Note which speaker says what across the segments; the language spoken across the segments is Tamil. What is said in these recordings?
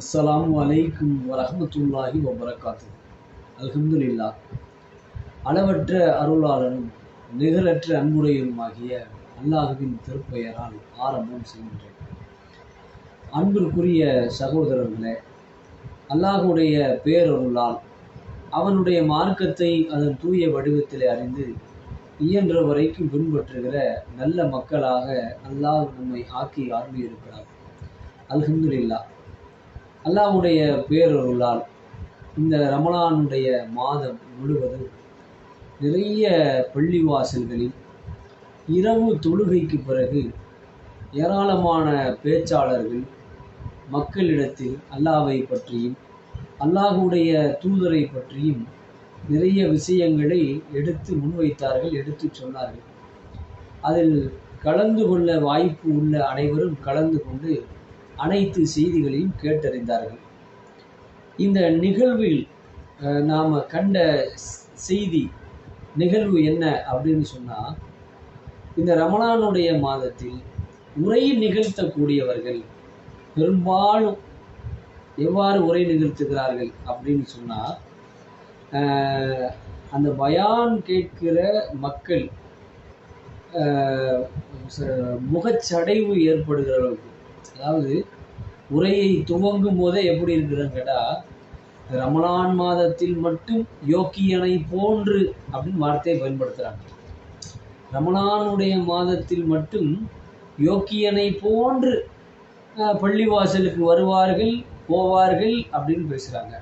Speaker 1: அஸ்லாம் வலைக்கும் வரமத்துல்லாஹி வபரகாத்து அல்ஹம்துலில்லா. அளவற்ற அருளாளனும் நிகரற்ற அன்புடையனுமாகிய அல்லாஹுவின் திருப்பெயரால் ஆரம்பம் செய்கின்றேன். அன்பிற்குரிய சகோதரர்களே அல்லாஹுடைய பேரருளால் அவனுடைய மார்க்கத்தை அதன் தூய வடிவத்திலே அறிந்து இயன்ற வரைக்கும் பின்பற்றுகிற நல்ல மக்களாக அல்லாஹ் நம்மை ஆக்கி ஆரம்பியிருக்கிறார் அல்ஹம்துலில்லா. அல்லாஹ்வுடைய பேரருளால் இந்த ரமலானுடைய மாதம் முழுவதும் நிறைய பள்ளிவாசல்களில் இரவு தொழுகைக்கு பிறகு ஏராளமான பேச்சாளர்கள் மக்களிடத்தில் அல்லாவை பற்றியும் அல்லாஹுடைய தூதரை பற்றியும் நிறைய விஷயங்களை எடுத்து முன்வைத்தார்கள் எடுத்து சொன்னார்கள். அதில் கலந்து கொள்ள வாய்ப்பு உள்ள அனைவரும் கலந்து கொண்டு அனைத்து செய்திகளையும் கேட்டறிந்தார்கள். இந்த நிகழ்வில் நாம் கண்ட செய்தி நிகழ்வு என்ன அப்படின்னு சொன்னால் இந்த ரமணானுடைய மாதத்தில் உரை நிகழ்த்தக்கூடியவர்கள் பெரும்பாலும் எவ்வாறு உரை நிகழ்த்துகிறார்கள் அப்படின்னு சொன்னால் அந்த பயான் கேட்கிற மக்கள் முகச்சடைவு ஏற்படுகிற அளவுக்கு. அதாவது உரையை துவங்கும் போதே எப்படி இருக்குதுன்னு கேட்டால் ரமலான் மாதத்தில் மட்டும் யோக்கியனை போன்று அப்படின்னு வார்த்தையை பயன்படுத்துகிறாங்க ரமலானுடைய மாதத்தில் மட்டும் யோக்கியனை போன்று பள்ளிவாசலுக்கு வருவார்கள் போவார்கள் அப்படின்னு பேசுகிறாங்க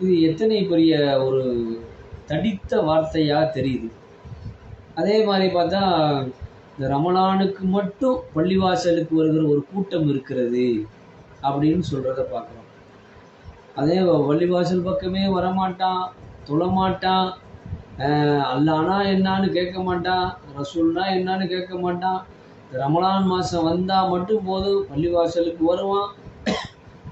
Speaker 1: இது எத்தனை பெரிய ஒரு தடித்த வார்த்தையாக தெரியுது. அதே மாதிரி பார்த்தா இந்த ரமலானுக்கு மட்டும் பள்ளிவாசலுக்கு வருகிற ஒரு கூட்டம் இருக்கிறது அப்படின்னு சொல்கிறத பார்க்குறோம். அதே பள்ளிவாசல் பக்கமே வரமாட்டான் தொழமாட்டான் அல்லானா என்னான்னு கேட்க மாட்டான் ரசூல்னா என்னான்னு கேட்க மாட்டான். இந்த ரமலான் மாதம் வந்தால் மட்டும் போதும் பள்ளிவாசலுக்கு வருவான்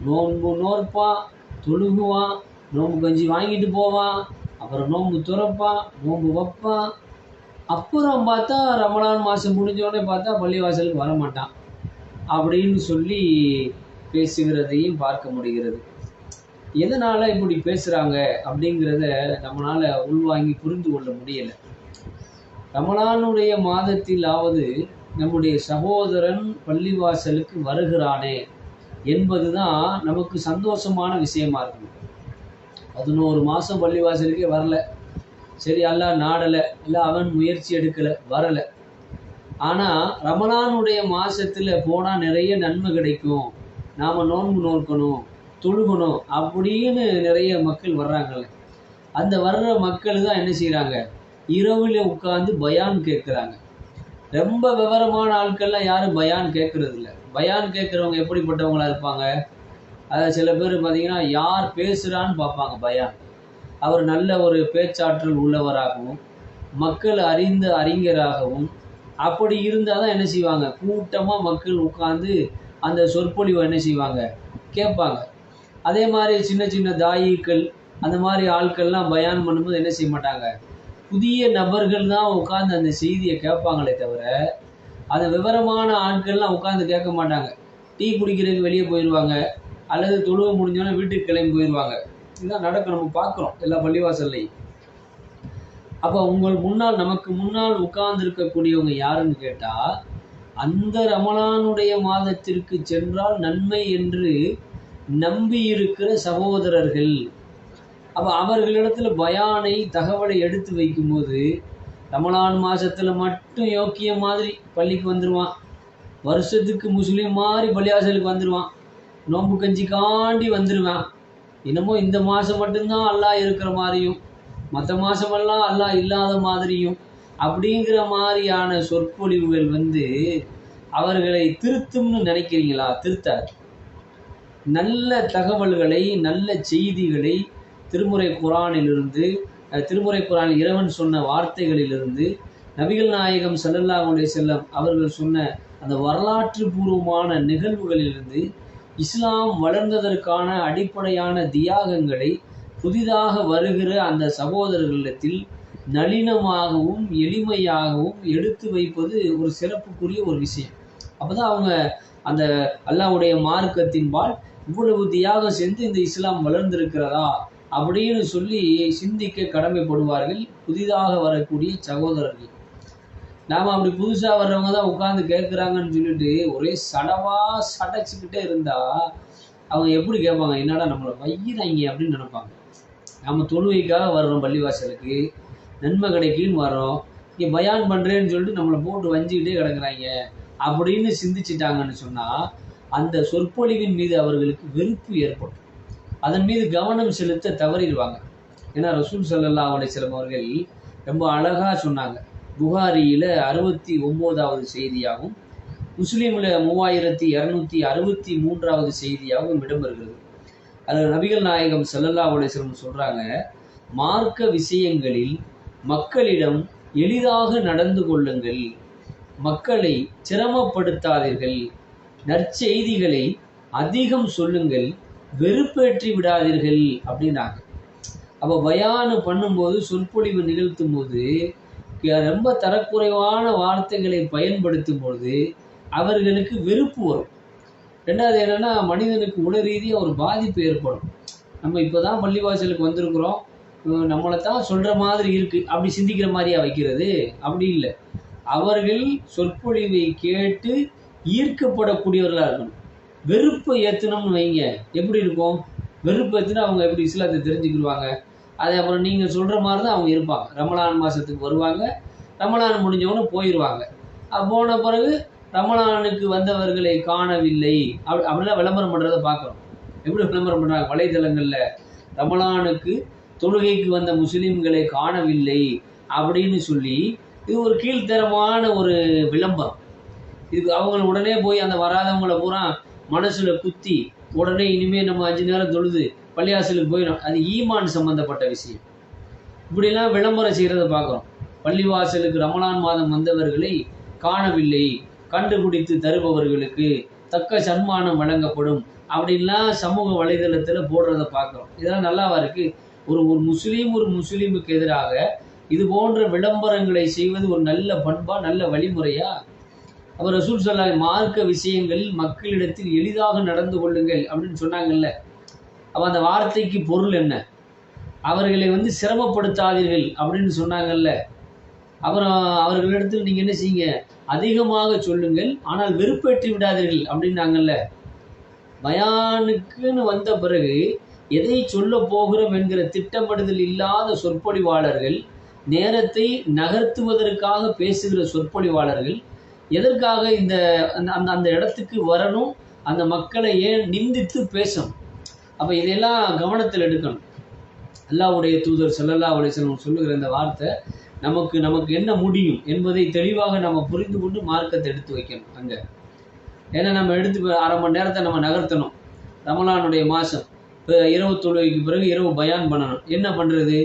Speaker 1: நோன்பு நோற்பான் தொழுகுவான் நோன்பு கஞ்சி வாங்கிட்டு போவான் அப்புறம் நோன்பு துறப்பான் நோன்பு வைப்பான் அப்புறம் பார்த்தா ரமலான் மாதம் முடிஞ்சோடனே பார்த்தா பள்ளிவாசலுக்கு வரமாட்டான் அப்படின்னு சொல்லி பேசுகிறதையும் பார்க்க முடிகிறது. எதனால் இப்படி பேசுகிறாங்க அப்படிங்கிறத நம்மளால் உள்வாங்கி புரிந்து கொள்ள முடியலை. ரமலானுடைய மாதத்திலாவது நம்முடைய சகோதரன் பள்ளிவாசலுக்கு வருகிறானே என்பது தான் நமக்கு சந்தோஷமான விஷயமா இருக்கும். பதினோரு மாதம் பள்ளிவாசலுக்கே வரல. சரி அல்லாஹ் நாடலை இல்லை அவன் முயற்சி எடுக்கலை வரலை. ஆனால் ரமலானுடைய மாசத்துல போனால் நிறைய நன்மை கிடைக்கும். நாம் நோன்பு நோக்கணும் தொழுகணும் அப்படின்னு நிறைய மக்கள் வர்றாங்கல்ல. அந்த வர்ற மக்கள் தான் என்ன செய்கிறாங்க இரவில் உட்காந்து பயான் கேட்குறாங்க ரொம்ப விவரமான ஆட்கள்லாம் யாரும் பயான் கேட்கறது இல்ல பயான் கேட்குறவங்க எப்படிப்பட்டவங்களா இருப்பாங்க? அதை சில பேர் பார்த்தீங்கன்னா யார் பேசுகிறான்னு பார்ப்பாங்க பயான். அவர் நல்ல ஒரு பேச்சாற்றல் உள்ளவராகவும் மக்கள் அறிந்த அறிஞராகவும் அப்படி இருந்தால் தான் என்ன செய்வாங்க? கூட்டமாக மக்கள் உட்காந்து அந்த சொற்பொழிவை என்ன செய்வாங்க? கேட்பாங்க. அதே மாதிரி சின்ன சின்ன தாயிக்கள் அந்த மாதிரி ஆட்கள்லாம் பயான் பண்ணும்போது என்ன செய்ய மாட்டாங்க? புதிய நபர்கள் தான் உட்காந்து அந்த செய்தியை கேட்பாங்களே தவிர அந்த விவரமான ஆட்கள்லாம் உட்காந்து கேட்க மாட்டாங்க. டீ குடிக்கிறதுக்கு வெளியே போயிடுவாங்க அல்லது தொழுவ முடிஞ்சோன்னே வீட்டுக்கு கிளம்பி போயிடுவாங்க இதுதான் நடக்கும் நம்ம பார்க்குறோம் எல்லா பள்ளிவாசல்லையும். அப்போ உங்கள் முன்னால் நமக்கு முன்னால் உட்கார்ந்து இருக்கக்கூடியவங்க யாருன்னு கேட்டால் அந்த ரமலானுடைய மாதத்திற்கு சென்றால் நன்மை என்று நம்பியிருக்கிற சகோதரர்கள். அப்போ அவர்களிடத்துல பயானை தகவலை எடுத்து வைக்கும்போது ரமலான் மாதத்தில் மட்டும் யோக்கிய மாதிரி பள்ளிக்கு வந்துடுவான் வருஷத்துக்கு முஸ்லீம் மாதிரி பள்ளியாசலுக்கு வந்துடுவான் நோம்பு கஞ்சி காண்டி வந்துடுவான் என்னமோ இந்த மாதம் மட்டும்தான் அல்லாஹ் இருக்கிற மாதிரியும் மற்ற மாதமெல்லாம் அல்லாஹ் இல்லாத மாதிரியும் அப்படிங்கிற மாதிரியான சொற்பொழிவுகள் வந்து அவர்களை திருத்தும்னு நினைக்கிறீங்களா? திருத்தார் நல்ல தகவல்களை நல்ல செய்திகளை திருமுறை குரானிலிருந்து திருமுறை குரான் இறைவன் சொன்ன வார்த்தைகளிலிருந்து நபிகள் நாயகம் சல்லல்லாஹ் அலைஹி செல்லம் அவர்கள் சொன்ன அந்த வரலாற்று பூர்வமான நிகழ்வுகளிலிருந்து இஸ்லாம் வளர்ந்ததற்கான அடிப்படையான தியாகங்களை புதிதாக வருகிற அந்த சகோதரர்களிடத்தில் நளினமாகவும் எளிமையாகவும் எடுத்து வைப்பது ஒரு சிறப்புக்குரிய ஒரு விஷயம். அப்பதான் அவங்க அந்த அல்லாவுடைய மார்க்கத்தின்பால் இவ்வளவு தியாகம் செஞ்சு இந்த இஸ்லாம் வளர்ந்திருக்கிறதா? அப்படின்னு சொல்லி சிந்திக்க கடமைப்படுவார்கள் புதிதாக வரக்கூடிய சகோதரர்கள். நாம் அப்படி புதுசாக வர்றவங்க தான் உட்காந்து கேட்குறாங்கன்னு சொல்லிட்டு ஒரே சடவாக சடைச்சிக்கிட்டே இருந்தா அவங்க எப்படி கேட்பாங்க? என்னடா நம்மளை வையிறாங்க அப்படின்னு நினைப்பாங்க. நம்ம தொழுவைக்காக வர்றோம் பள்ளிவாசலுக்கு. நன்மை கிடைக்குன்னு வர்றோம். இங்கே பயான் பண்ணுறேன்னு சொல்லிட்டு நம்மளை போட்டு வஞ்சிக்கிட்டே கிடக்குறாங்க. அப்படின்னு சிந்திச்சிட்டாங்கன்னு சொன்னால் அந்த சொற்பொழிவின் மீது அவர்களுக்கு வெறுப்பு ஏற்படும். அதன் மீது கவனம் செலுத்த தவறிடுவாங்க. ஏன்னா ரசூல் சல்லல்லா அலிஸ்லாம் அவர்கள் ரொம்ப அழகாக சொன்னாங்க. புகாரியில் அறுபத்தி ஒம்போதாவது செய்தியாகவும் முஸ்லீமில் மூவாயிரத்தி இரநூத்தி அறுபத்தி மூன்றாவது செய்தியாகவும் இடம்பெறுகிறது. அதில் நபிகள் நாயகம் சல்லல்லா அலிஸ்லம் சொல்கிறாங்க மார்க்க விஷயங்களில் மக்களிடம் எளிதாக நடந்து கொள்ளுங்கள் மக்களை சிரமப்படுத்தாதீர்கள் நற்செய்திகளை அதிகம் சொல்லுங்கள் வெறுப்பேற்றி விடாதீர்கள் அப்படின்னாங்க. அப்போ பயானு பண்ணும்போது சொற்பொழிவு நிகழ்த்தும் போது ரொம்ப தரக்குறைவான வார்த்தைகளை பயன்படுத்தும் பொழுது அவர்களுக்கு வெறுப்பு வரும். ரெண்டாவது என்னென்னா மனிதனுக்கு உடல் ரீதியாக ஒரு பாதிப்பு ஏற்படும். நம்ம இப்போ தான் பள்ளிவாசலுக்கு வந்திருக்கிறோம். நம்மளை தான் சொல்கிற மாதிரி இருக்குது அப்படி சிந்திக்கிற மாதிரியா வைக்கிறது? அப்படி இல்லை. அவர்கள் சொற்பொழிவை கேட்டு ஈர்க்கப்படக்கூடியவர்களாக இருக்கணும். வெறுப்பை ஏற்றணும்னு வைங்க. எப்படி இருக்கும்? வெறுப்பு ஏற்றினா அவங்க எப்படி இஸ்லாத்தை தெரிஞ்சுக்கிடுவாங்க? அது அப்புறம் நீங்கள் சொல்கிற மாதிரி தான் அவங்க இருப்பாங்க. ரமலான் மாதத்துக்கு வருவாங்க ரமலான் முடிஞ்சவொன்னே போயிடுவாங்க போன பிறகு ரமலானுக்கு வந்தவர்களை காணவில்லை. அப்படி அப்படிலாம் விளம்பரம் பண்ணுறத பார்க்குறோம். எப்படி விளம்பரம் பண்ணுறாங்க வலைதளங்களில் ரமலானுக்கு தொழுகைக்கு வந்த முஸ்லீம்களை காணவில்லை அப்படின்னு சொல்லி இது ஒரு கீழ்த்தரமான ஒரு விளம்பரம். இதுக்கு அவங்க உடனே போய் அந்த வராதவங்களை பூரா மனசில் குத்தி உடனே இனிமேல் நம்ம அஞ்சு நேரம் தொழுது பள்ளிவாசலுக்கு போயிடும். அது ஈமான் சம்மந்தப்பட்ட விஷயம். இப்படிலாம் விளம்பரம் செய்கிறத பார்க்குறோம். பள்ளிவாசலுக்கு ரமலான் மாதம் வந்தவர்களை காணவில்லை. கண்டுபிடித்து தருபவர்களுக்கு தக்க சன்மானம் வழங்கப்படும் அப்படின்லாம் சமூக வலைதளத்தில் போடுறத பார்க்குறோம். இதெல்லாம் நல்லாவா இருக்குது ஒரு ஒரு முஸ்லீம் ஒரு முஸ்லீமுக்கு எதிராக இது போன்ற விளம்பரங்களை செய்வது ஒரு நல்ல பண்பா நல்ல வழிமுறையா? அவர் ரசூல் சொல்லா மார்க்க விஷயங்களில் மக்களிடத்தில் எளிதாக நடந்து கொள்ளுங்கள் அப்படின்னு சொன்னாங்கல்ல. அப்போ அந்த வார்த்தைக்கு பொருள் என்ன? அவர்களை வந்து சிரமப்படுத்தாதீர்கள் அப்படின்னு சொன்னாங்கல்ல. அப்புறம் அவர்களிடத்தில் நீங்கள் என்ன செய்யுங்க? அதிகமாக சொல்லுங்கள் ஆனால் வெறுப்பேற்றி விடாதீர்கள் அப்படின்னாங்கல்ல. பயானுக்குன்னு வந்த பிறகு எதை சொல்ல போகிறோம் என்கிற திட்டமிடுதல் இல்லாத சொற்பொழிவாளர்கள் நேரத்தை நகர்த்துவதற்காக பேசுகிற சொற்பொழிவாளர்கள் எதற்காக இந்த அந்த அந்த இடத்துக்கு வரணும்? அந்த மக்களை ஏன் நிந்தித்து பேசணும்? அப்போ இதையெல்லாம் கவனத்தில் எடுக்கணும். அல்லாவுடைய தூதர் செல்லல்லா செல்வம் சொல்லுகிற இந்த வார்த்தை நமக்கு நமக்கு என்ன முடியும் என்பதை தெளிவாக நம்ம புரிந்து கொண்டு மார்க்கத்தை எடுத்து வைக்கணும் அங்கே. ஏன்னா நம்ம எடுத்து அரை மணி நேரத்தை நம்ம நகர்த்தணும். ரமலானுடைய மாதம். இப்போ இரவு தொழுகைக்கு பிறகு இரவு பயான் பண்ணணும். என்ன பண்ணுறது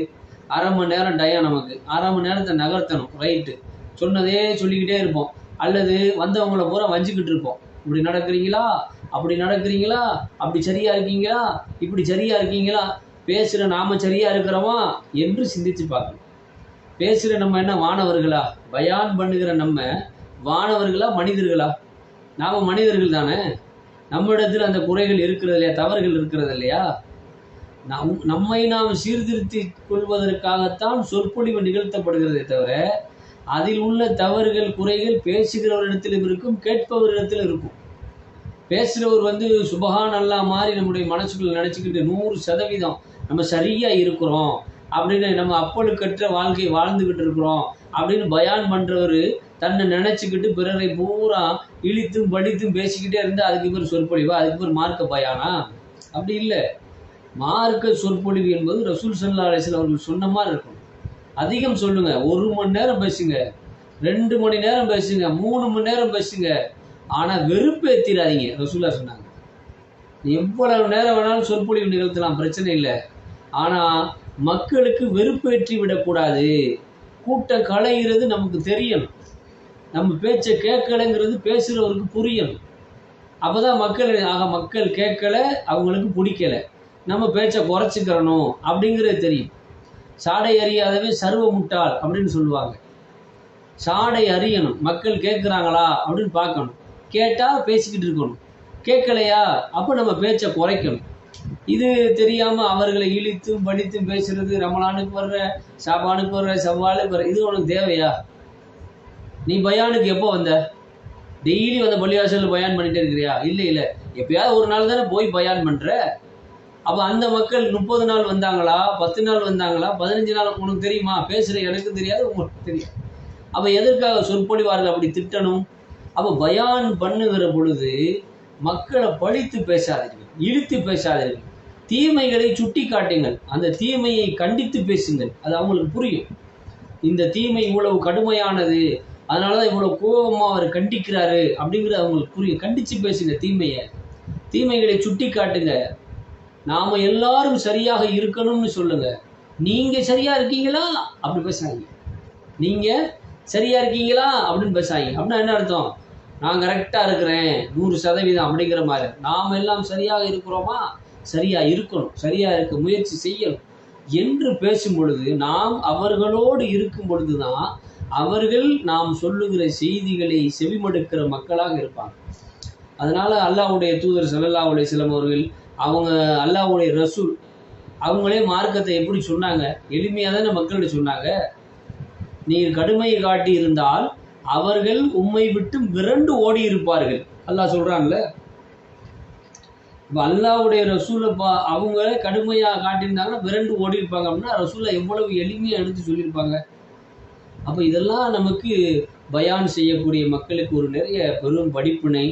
Speaker 1: அரை மணி நேரம் டயம் நமக்கு. அரை மணி நேரத்தை நகர்த்தணும் ரைட்டு. சொன்னதே சொல்லிக்கிட்டே இருப்போம். அல்லது வந்தவங்கள பூரா வஞ்சிக்கிட்டு இருப்போம். இப்படி நடக்கிறீங்களா? அப்படி நடக்கிறீங்களா? அப்படி சரியா இருக்கீங்களா? இப்படி சரியா இருக்கீங்களா? பேசுகிற நாம சரியா இருக்கிறோமா? என்று சிந்திச்சு பார்க்கணும். பேசுகிற நம்ம என்ன வானவர்களா? பயான் பண்ணுகிற நம்ம வானவர்களா மனிதர்களா? நாம் மனிதர்கள் தானே? நம்மிடத்தில் அந்த குறைகள் இருக்கிறது இல்லையா தவறுகள் இருக்கிறது இல்லையா நம் நம்மை நாம் சீர்திருத்தி கொள்வதற்காகத்தான் சொற்பொழிவு நிகழ்த்தப்படுகிறதே தவிர அதில் உள்ள தவறுகள் குறைகள் பேசுகிறவரிடத்திலும் இருக்கும் கேட்பவரிடத்திலும் இருக்கும். பேசுகிறவர் வந்து சுபகான் நல்லா மாதிரி நம்முடைய மனசுக்குள்ள நினச்சிக்கிட்டு நூறு சதவீதம் நம்ம சரியாக இருக்கிறோம் அப்படின்னு நம்ம அப்பொழு கற்ற வாழ்க்கையை வாழ்ந்துக்கிட்டு இருக்கிறோம் அப்படின்னு பயான் பண்ணுறவர் தன்னை நினச்சிக்கிட்டு பிறரை பூரா இழித்தும் படித்தும் பேசிக்கிட்டே இருந்தால் அதுக்கு பேர் சொற்பொழிவா? அதுக்கு பேர் மார்க்க பயானா? அப்படி இல்லை. மார்க்க சொற்பொழிவு என்பது ரசூல் சல்லா அலிஸ்லாம் அவர்கள் சொன்ன மாதிரி இருக்கும் அதிகம் சொல்லுங்க. ஒரு மணி நேரம் பேசுங்க. ரெண்டு மணி நேரம் பேசுங்க. மூணு மணி நேரம் பேசுங்க. ஆனால் வெறுப்பேற்றிடாதீங்க ரசூலா சொன்னாங்க. எவ்வளவு நேரம் வேணாலும் சொற்பொழிவு நிகழ்த்தலாம் பிரச்சனை இல்லை. ஆனால் மக்களுக்கு வெறுப்பேற்றி விடக்கூடாது. கூட்டம் களைகிறது நமக்கு தெரியணும். நம்ம பேச்சை கேட்கலைங்கிறது பேசுகிறவருக்கு புரியணும். அப்போ தான் மக்கள் ஆக மக்கள் கேட்கலை அவங்களுக்கு பிடிக்கலை. நம்ம பேச்சை குறைச்சிக்கிறணும் அப்படிங்கிறது தெரியும். சாடை அறியாதவே சர்வ முட்டாள் அப்படின்னு சொல்லுவாங்க. சாடை அறியணும். மக்கள் கேட்குறாங்களா அப்படின்னு பார்க்கணும். கேட்டால் பேசிக்கிட்டு இருக்கணும். கேட்கலையா? அப்போ நம்ம பேச்சை குறைக்கணும். இது தெரியாமல் அவர்களை இழித்தும் படித்தும் பேசுறது ரமலானுக்கு வர்ற சாபானுக்கு வர்ற செவ்வாலுக்கு வர்ற இது உனக்கு தேவையா? நீ பயானுக்கு எப்போ வந்த? டெய்லி வந்த பள்ளிவாசலில் பயான் பண்ணிட்டே இருக்கிறியா? இல்லை இல்லை. எப்பயாவது ஒரு நாள் தானே போய் பயான் பண்ணுற அப்போ அந்த மக்கள் முப்பது நாள் வந்தாங்களா? பத்து நாள் வந்தாங்களா? பதினஞ்சு நாள் உனக்கு தெரியுமா? பேசுகிற எனக்கு தெரியாது உங்களுக்கு தெரியும் அப்போ எதற்காக சொற்பொழிவார்கள் அப்படி திட்டணும்? அப்போ பயான் பண்ணுகிற பொழுது மக்களை பழித்து பேசாதீர்கள் இழுத்து பேசாதீர்கள். தீமைகளை சுட்டி காட்டுங்கள் அந்த தீமையை கண்டித்து பேசுங்கள். அது அவங்களுக்கு புரியும். இந்த தீமை இவ்வளவு கடுமையானது அதனால தான் இவ்வளவு கோபமாக அவர் கண்டிக்கிறாரு அப்படிங்கிறது அவங்களுக்கு புரியும். கண்டித்து பேசுங்க தீமையை. தீமைகளை சுட்டி காட்டுங்க நாம எல்லாரும் சரியாக இருக்கணும்னு சொல்லுங்க. நீங்கள் சரியாக இருக்கீங்களா? அப்படி பேசாதீங்க. நீங்கள் சரியாக இருக்கீங்களா? அப்படின்னு பேசாதீங்க. அப்படின்னா என்ன அர்த்தம்? நான் கரெக்டாக இருக்கிறேன். நூறு சதவீதம் அப்படிங்கிற மாதிரி. நாம் எல்லாம் சரியாக இருக்கிறோமா? சரியா இருக்கணும். சரியா இருக்க முயற்சி செய்யணும். என்று பேசும் பொழுது நாம் அவர்களோடு இருக்கும் பொழுதுதான் அவர்கள் நாம் சொல்லுகிற செய்திகளை செவிமடுக்கிற மக்களாக இருப்பாங்க. அதனால அல்லாவுடைய தூதர் ஸல்லல்லாஹு உடைய வஸல்லம் அவர்கள் அவங்க அல்லாவுடைய ரசூல் அவங்களே மார்க்கத்தை எப்படி சொன்னாங்க? எளிமையாக தானே மக்கள்கிட்ட சொன்னாங்க? நீ கடுமையை காட்டி இருந்தால் அவர்கள் உம்மை விட்டு விரண்டு ஓடி இருப்பார்கள். அல்லாஹ் சொல்கிறான்ல இப்போ அல்லாஹ்வுடைய ரசூலை பா அவங்களே கடுமையாக காட்டியிருந்தாங்கன்னா விரண்டு ஓடி இருப்பாங்க அப்படின்னா ரசூலை எவ்வளவு எளிமையாக எடுத்து சொல்லியிருப்பாங்க. அப்போ இதெல்லாம் நமக்கு பயான் செய்யக்கூடிய மக்களுக்கு ஒரு நிறைய பெரும் படிப்பினை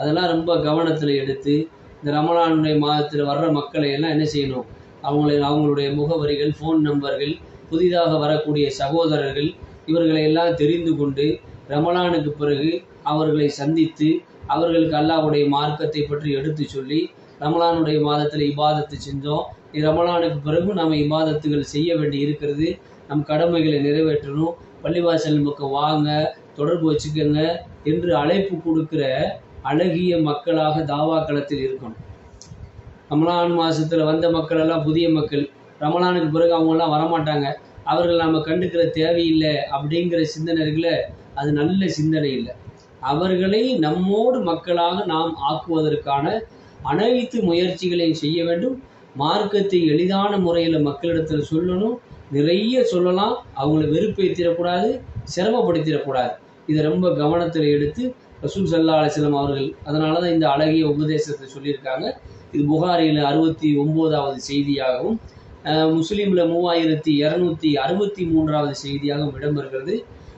Speaker 1: அதெல்லாம் ரொம்ப கவனத்தில் எடுத்து இந்த ரமலானுடைய மாதத்தில் வர்ற மக்களை எல்லாம் என்ன செய்யணும்? அவங்களை அவங்களுடைய முகவரிகள் ஃபோன் நம்பர்கள் புதிதாக வரக்கூடிய சகோதரர்கள் இவர்களை எல்லாம் தெரிந்து கொண்டு ரமலானுக்கு பிறகு அவர்களை சந்தித்து அவர்களுக்கு அல்லாவுடைய மார்க்கத்தை பற்றி எடுத்து சொல்லி ரமலானுடைய மாதத்தில் இபாதத்து செஞ்சோம். ரமலானுக்கு பிறகு நம்ம இபாதத்துகள் செய்ய வேண்டி இருக்கிறது. நம் கடமைகளை நிறைவேற்றணும். பள்ளிவாசல் பக்கம் வாங்க தொடர்பு வச்சுக்கோங்க என்று அழைப்பு கொடுக்கிற அழகிய மக்களாக தாவா களத்தில் இருக்கணும். ரமலான் மாசத்துல வந்த மக்கள் எல்லாம் புதிய மக்கள். ரமலானுக்கு பிறகு அவங்கெல்லாம் வரமாட்டாங்க. அவர்கள் நம்ம கண்டுக்கிற தேவையில்லை அப்படிங்கிற சிந்தனை இருக்குல்ல அது நல்ல சிந்தனை இல்லை. அவர்களை நம்மோடு மக்களாக நாம் ஆக்குவதற்கான அனைத்து முயற்சிகளையும் செய்ய வேண்டும். மார்க்கத்தை எளிதான முறையில் மக்களிடத்தில் சொல்லணும். நிறைய சொல்லலாம். அவங்கள வெறுப்பேற்றிடக்கூடாது சிரமப்படுத்திடக்கூடாது. இதை ரொம்ப கவனத்தில் எடுத்து ரசூல் சல்லா அலிஸ்லாம் அவர்கள் அதனால தான் இந்த அழகிய உபதேசத்தை சொல்லியிருக்காங்க. இது புகாரியில் அறுபத்தி ஒம்போதாவது செய்தியாகவும் முஸ்லீமில் மூவாயிரத்தி இரநூத்தி அறுபத்தி மூன்றாவது செய்தியாகவும் இடம்பெறுகிறது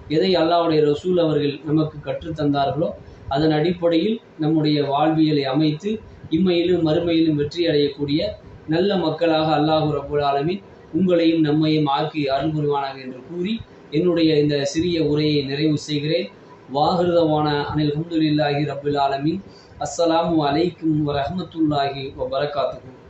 Speaker 1: எதை அல்லாவுடைய ரசூல் அவர்கள் நமக்கு கற்றுத்தந்தார்களோ அதன் அடிப்படையில் நம்முடைய வாழ்வியலை அமைத்து இம்மையிலும் மறுமையிலும் வெற்றி அடையக்கூடிய நல்ல மக்களாக அல்லாஹு ரபுல் ஆலமின் உங்களையும் நம்மையும் ஆக்கி அருள் புரிவானாக என்று கூறி என்னுடைய இந்த சிறிய உரையை நிறைவு செய்கிறேன். வாகிருதமான அனில் ஹம்துல்லாஹி ரபுல் ஆலமீன். அஸ்ஸலாமு அலைக்கும் வரஹமத்துல்லாஹி வபரகாத்துஹு.